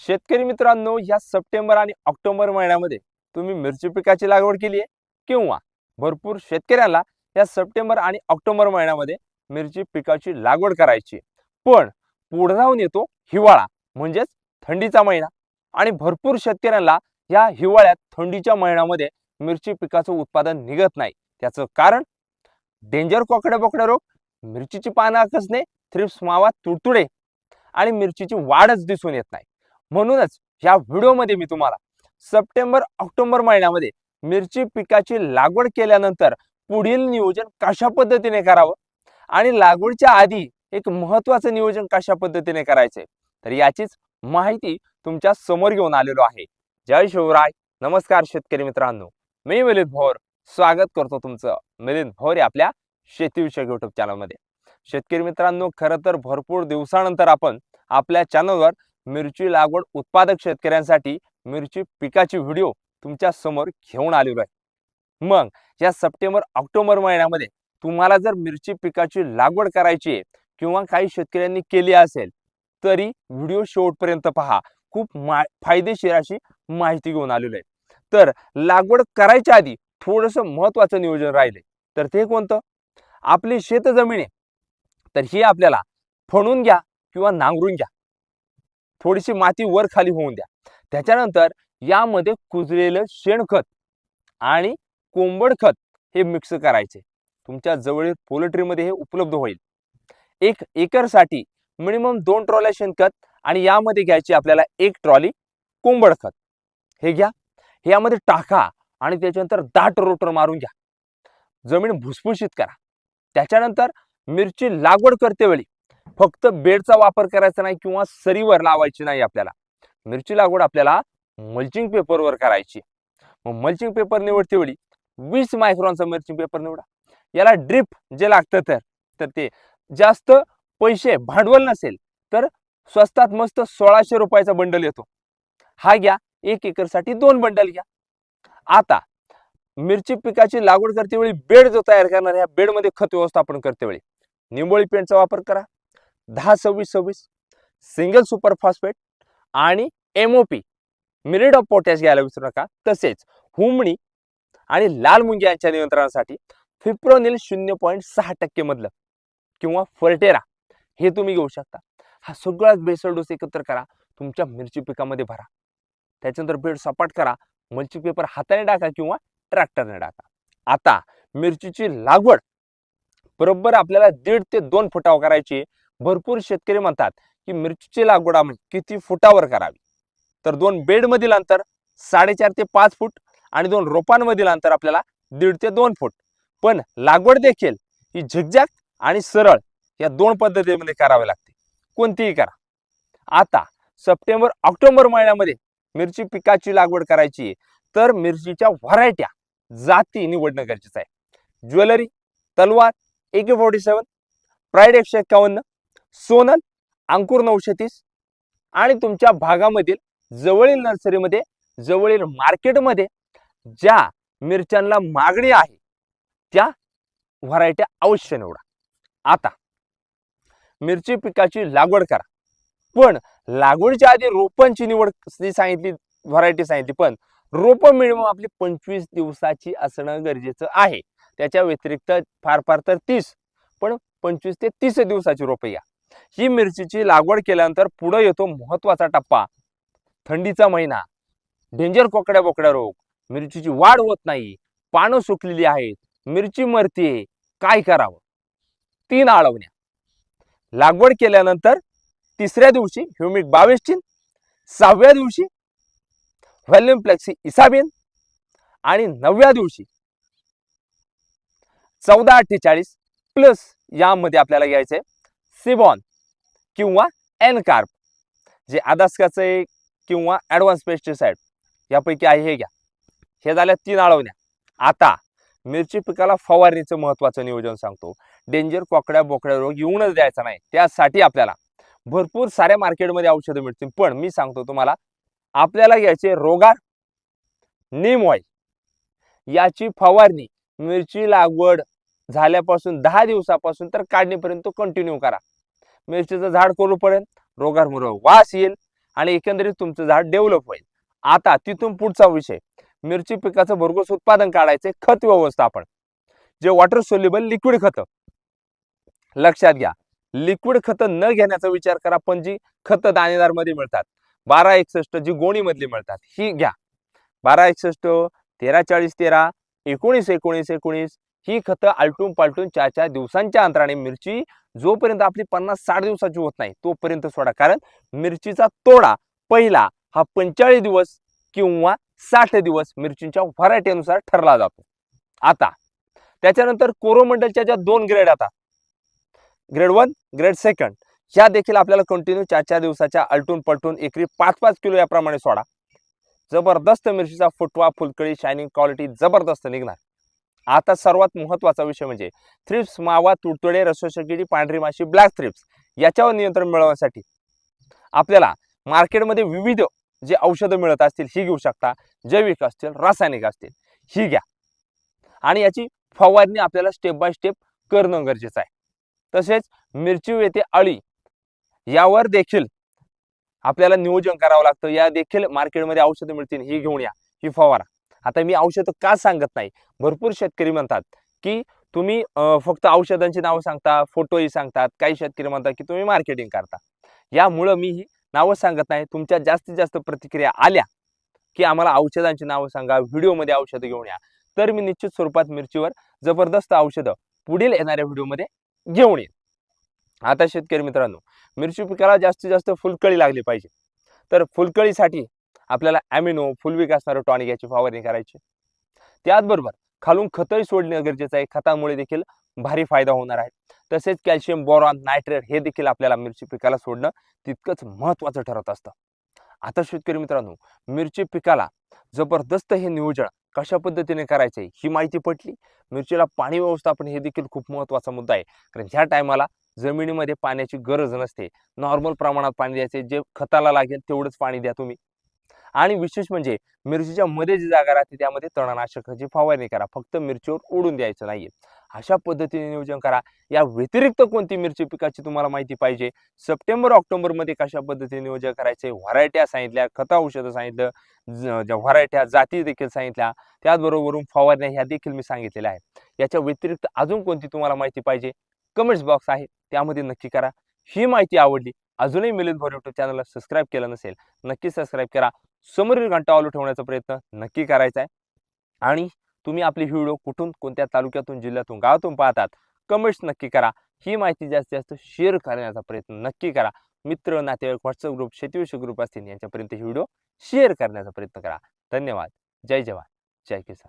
शेतकरी मित्रांनो या सप्टेंबर आणि ऑक्टोबर महिन्यामध्ये तुम्ही मिरची पिकाची लागवड केली आहे किंवा भरपूर शेतकऱ्यांना या सप्टेंबर आणि ऑक्टोबर महिन्यामध्ये मिरची पिकाची लागवड करायची पण पुढे जाऊन येतो हिवाळा म्हणजेच थंडीचा महिना. आणि भरपूर शेतकऱ्यांना या हिवाळ्यात थंडीच्या महिन्यामध्ये मिरची पिकाचं उत्पादन निघत नाही. त्याचं कारण? डेंजर कोकड्या बोकड्या रोग मिरचीची पानं आकसणे थ्रिप्स मावा तुडतुडे आणि मिरचीची वाढच दिसून येत नाही. म्हणूनच या व्हिडिओमध्ये मी तुम्हाला सप्टेंबर ऑक्टोबर महिन्यामध्ये मिरची पिकाची लागवड केल्यानंतर पुढील नियोजन कशा पद्धतीने करावं? आणि लागवडीच्या आधी एक महत्वाचं नियोजन कशा पद्धतीने करायचंय तर याचीच माहिती तुमच्यासमोर घेऊन आलेलो आहे. जय शिवराय. नमस्कार शेतकरी मित्रांनो. मी मिलिंद भोर. स्वागत करतो तुमचं मिलिंद भोर या आपल्या शेतीविषयक युट्यूब चॅनलमध्ये शेतकरी मित्रांनो खरं तर भरपूर दिवसानंतर आपण आपल्या चॅनलवर मिरची लागवड उत्पादक शेतकऱ्यांसाठी मिरची पिकाची व्हिडिओ तुमच्यासमोर घेऊन आलेलो आहे. मग या सप्टेंबर ऑक्टोबर महिन्यामध्ये तुम्हाला जर मिरची पिकाची लागवड करायची आहे किंवा काही शेतकऱ्यांनी केली असेल तरी व्हिडिओ शेवटपर्यंत पहा. खूप मा फायदेशीर अशी माहिती घेऊन आलेलो आहे. तर लागवड करायच्या आधी थोडंसं महत्वाचं नियोजन राहिले. तर ते कोणतं? आपली शेतजमीन आहे. तर ही आपल्याला फणून घ्या किंवा नांगरून घ्या. थोडीशी माती वर खाली होऊन द्या. त्याच्यानंतर यामध्ये कुजलेलं शेणखत आणि कोंबड खत हे मिक्स करायचे. तुमच्या जवळील पोल्ट्रीमध्ये हे उपलब्ध होईल. एक एकरसाठी मिनिमम दोन ट्रॉल्या शेणखत आणि यामध्ये घ्यायची आपल्याला एक ट्रॉली कोंबड खत. हे घ्या. यामध्ये टाका आणि त्याच्यानंतर दाट रोटर मारून घ्या. जमीन भुसभुशीत करा. त्याच्यानंतर मिरची लागवड करतेवेळी फक्त बेडचा वापर करायचा नाही किंवा सरीवर लावायची नाही आपल्याला. मिरची लागवड आपल्याला मल्चिंग पेपरवर करायची. मग मल्चिंग पेपर निवडते वेळी वीस मायक्रॉनचा मल्चिंग पेपर निवडा. याला ड्रिप जे लागतं तर तर ते. जास्त पैसे भांडवल नसेल तर स्वस्तात मस्त सोळाशे रुपयाचा बंडल येतो. हा घ्या. एक एकरसाठी दोन बंडल घ्या. आता मिरची पिकाची लागवड करते वेळी बेड जो तयार करणार या बेडमध्ये खत व्यवस्थापन करते वेळी. निंबोळी पेंटचा वापर करा. दहा सव्वीस सव्वीस सिंगल सुपर फॉस्फेट आणि एमओपी मिरिड ऑफ पोटॅश घ्यायला विसरू नका. तसेच हुमणी आणि लाल मुंगी यांच्या नियंत्रणासाठी फिप्रोनिल शून्य पॉईंट सहा टक्के मधलं किंवा फर्टेरा हे तुम्ही घेऊ शकता. हा सगळा बेसल डोस एकत्र करा. तुमच्या मिरची पिकामध्ये भरा. त्याच्यानंतर बेड सपाट करा. मल्ची पेपर हाताने टाका किंवा ट्रॅक्टरने टाका. आता मिरचीची लागवड बरोबर आपल्याला दीड ते दोन फुटाव करायची भरपूर शेतकरी म्हणतात की मिरचीची लागवड आम्ही किती फुटावर करावी? तर दोन बेडमधील अंतर साडेचार ते पाच फूट आणि दोन रोपांमधील अंतर आपल्याला दीड ते दोन फूट. पण लागवड देखील ही झिकझॅक आणि सरळ या दोन पद्धतीमध्ये करावी लागते. कोणतीही करा. आता सप्टेंबर ऑक्टोबर महिन्यामध्ये मिरची पिकाची लागवड करायची आहे तर मिरचीच्या व्हरायट्या जाती निवडणं गरजेचं आहे. ज्वेलरी तलवार ए के फोर्टी सेवन प्राईड एकशे एक्कावन्न सोनल अंकुर नऊशे तीस आणि तुमच्या भागामधील जवळील नर्सरीमध्ये जवळील मार्केटमध्ये ज्या मिरच्यांना मागणी आहे त्या व्हरायट्या अवश्य निवडा. आता मिरची पिकाची लागवड करा. पण लागवडीच्या आधी रोपांची निवड सांगितली व्हरायटी सांगितली पण रोपं मिनिमम आपली पंचवीस दिवसाची असणं गरजेचं आहे. त्याच्या व्यतिरिक्त फार फार तर तीस पण पंचवीस ते तीस दिवसाची रोपं या. ही मिरचीची लागवड केल्यानंतर पुढे येतो महत्त्वाचा टप्पा. थंडीचा महिना. डेंजर कोकड्या बोकड्या रोग. मिरचीची वाढ होत नाही. पानं सुकलेली आहेत. मिरची मरते काय करावं? तीन आळवण्या. लागवड केल्यानंतर तिसऱ्या दिवशी ह्युमिक बावीस चिन सहाव्या दिवशी व्हॅल्युम प्लेक्सी इसाबिन आणि नवव्या दिवशी चौदा अठ्ठेचाळीस प्लस यामध्ये आपल्याला घ्यायचंय सिबॉन. किंवा एन कार्प जे आदास्काचं आहे किंवा ॲडव्हान्स पेस्टिसाईड यापैकी आहे हे घ्या. हे झाल्या तीन आळवण्या. आता मिरची पिकाला फवारणीचं महत्वाचं नियोजन सांगतो. डेंजर कोकड्या बोकड्या रोग येऊनच द्यायचा नाही. त्यासाठी आपल्याला भरपूर साऱ्या मार्केटमध्ये औषधं मिळतील. पण मी सांगतो तुम्हाला आपल्याला घ्यायचे रोगार नीम ऑइल याची फवारणी मिरची लागवड झाल्यापासून दहा दिवसापासून तर काढणीपर्यंत कंटिन्यू करा. मिरचीचं झाड कोरू पडेल रोगारमुळं वास येईल आणि एकंदरीत तुमचं झाड डेव्हलप होईल. आता तिथून पुढचा विषय. मिरची पिकाचं भरघोस उत्पादन काढायचे खत व्यवस्थापन. जे वॉटर सोल्युबल लिक्विड खतं. लक्षात घ्या. लिक्विड खतं न घेण्याचा विचार करा पण जी खतं दाणेदारमध्ये मिळतात. बारा एकसष्ट जी गोणी मधली मिळतात ही घ्या. बारा एकसष्ट तेरा चाळीस तेरा एकोणीस एकोणीस एकोणीस ही खतं आलटून पालटून चार चार दिवसांच्या अंतराने मिरची जोपर्यंत आपली पन्नास साठ दिवसाची होत नाही तोपर्यंत सोडा. कारण मिरचीचा तोडा पहिला हा पंचेचाळीस दिवस किंवा साठ दिवस मिरचींच्या व्हरायटीनुसार ठरला जातो. आता त्याच्यानंतर कोरोमंडलच्या ज्या दोन ग्रेड आता ग्रेड वन ग्रेड सेकंड ह्या देखील आपल्याला कंटिन्यू चार चार दिवसाच्या आलटून पलटून एकरी पाच पाच किलो याप्रमाणे सोडा. जबरदस्त मिरचीचा फुटवा फुलकळी शायनिंग क्वालिटी जबरदस्त निघणार. आता सर्वात महत्त्वाचा विषय म्हणजे थ्रिप्स मावा तुडतुडे रसोशकिडी पांढरी माशी ब्लॅक थ्रिप्स याच्यावर नियंत्रण मिळवण्यासाठी आपल्याला मार्केटमध्ये विविध जे औषधं मिळत असतील ही घेऊ शकता. जैविक असतील रासायनिक असतील ही घ्या. आणि याची फवारणी आपल्याला स्टेप बाय स्टेप करणं गरजेचं आहे. तसेच मिरची येथे अळी यावर देखील आपल्याला नियोजन करावं लागतं. या देखील मार्केटमध्ये औषधं मिळतील ही घेऊन या ही फवारा. आता मी औषधं का सांगत नाही? भरपूर शेतकरी म्हणतात की तुम्ही फक्त औषधांची नावं सांगता फोटोही सांगतात काही शेतकरी म्हणतात की तुम्ही मार्केटिंग करता. यामुळं मी ही नावं सांगत नाही. तुमच्या जास्तीत जास्त प्रतिक्रिया आल्या की आम्हाला औषधांची नावं सांगा व्हिडिओमध्ये औषधं घेऊन या. तर मी निश्चित स्वरूपात मिरचीवर जबरदस्त औषधं पुढील येणाऱ्या व्हिडिओमध्ये घेऊन येईन. आता शेतकरी मित्रांनो मिरची पिकाला जास्तीत जास्त फुलकळी लागली पाहिजे. तर फुलकळीसाठी आपल्याला ॲमिनो फुलविक असणारं टॉनिक याची फवारणी करायची. त्याचबरोबर खालून खतही सोडणे गरजेचं आहे. खतामुळे देखील भारी फायदा होणार आहे. तसेच कॅल्शियम बोरॉन नायट्रेट हे देखील आपल्याला मिरची पिकाला सोडणं तितकंच महत्त्वाचं ठरत असतं. आता शेतकरी मित्रांनो मिरची पिकाला जबरदस्त हे नियोजन कशा पद्धतीने करायचे ही माहिती पटली? मिरचीला पाणी व्यवस्थापन हे देखील खूप महत्त्वाचा मुद्दा आहे. कारण ह्या टायमाला जमिनीमध्ये पाण्याची गरज नसते. नॉर्मल प्रमाणात पाणी द्यायचे जे खताला लागेल तेवढंच पाणी द्या तुम्ही. आणि विशेष म्हणजे मिरचीच्या मध्ये जी जागा राहते त्यामध्ये तणनाशकाची फवारणी करा. फक्त मिरचीवर ओढून द्यायचं नाहीये. अशा पद्धतीने नियोजन करा. या व्यतिरिक्त कोणती मिरची पिकाची तुम्हाला माहिती पाहिजे? सप्टेंबर ऑक्टोबरमध्ये कशा पद्धतीने नियोजन करायचे? व्हरायट्या सांगितल्या खता औषधं सांगितलं ज- ज्या व्हरायट्या जाती देखील सांगितल्या त्याचबरोबरून फवारण्या ह्या देखील मी सांगितलेल्या आहेत. याच्या व्यतिरिक्त अजून कोणती तुम्हाला माहिती पाहिजे? कमेंट्स बॉक्स आहे. त्यामध्ये नक्की करा. ही माहिती आवडली अजूनही मिलिंद भर युट्यूब चॅनलला सबस्क्राईब केलं नसेल नक्की सबस्क्राईब करा. समोरील घंटा चालू ठेवण्याचा प्रयत्न नक्की करायचा आहे. आणि तुम्ही आपली व्हिडिओ कुठून कोणत्या तालुक्यातून जिल्ह्यातून गावातून पाहतात कमेंट्स नक्की करा. ही माहिती जास्तीत जास्त शेअर करण्याचा प्रयत्न नक्की करा. मित्र नातेवाईक व्हॉट्सअप ग्रुप शेतीविषयक ग्रुप असतील यांच्यापर्यंत ही व्हिडिओ शेअर करण्याचा प्रयत्न करा. धन्यवाद. जय जवान. जय किसान.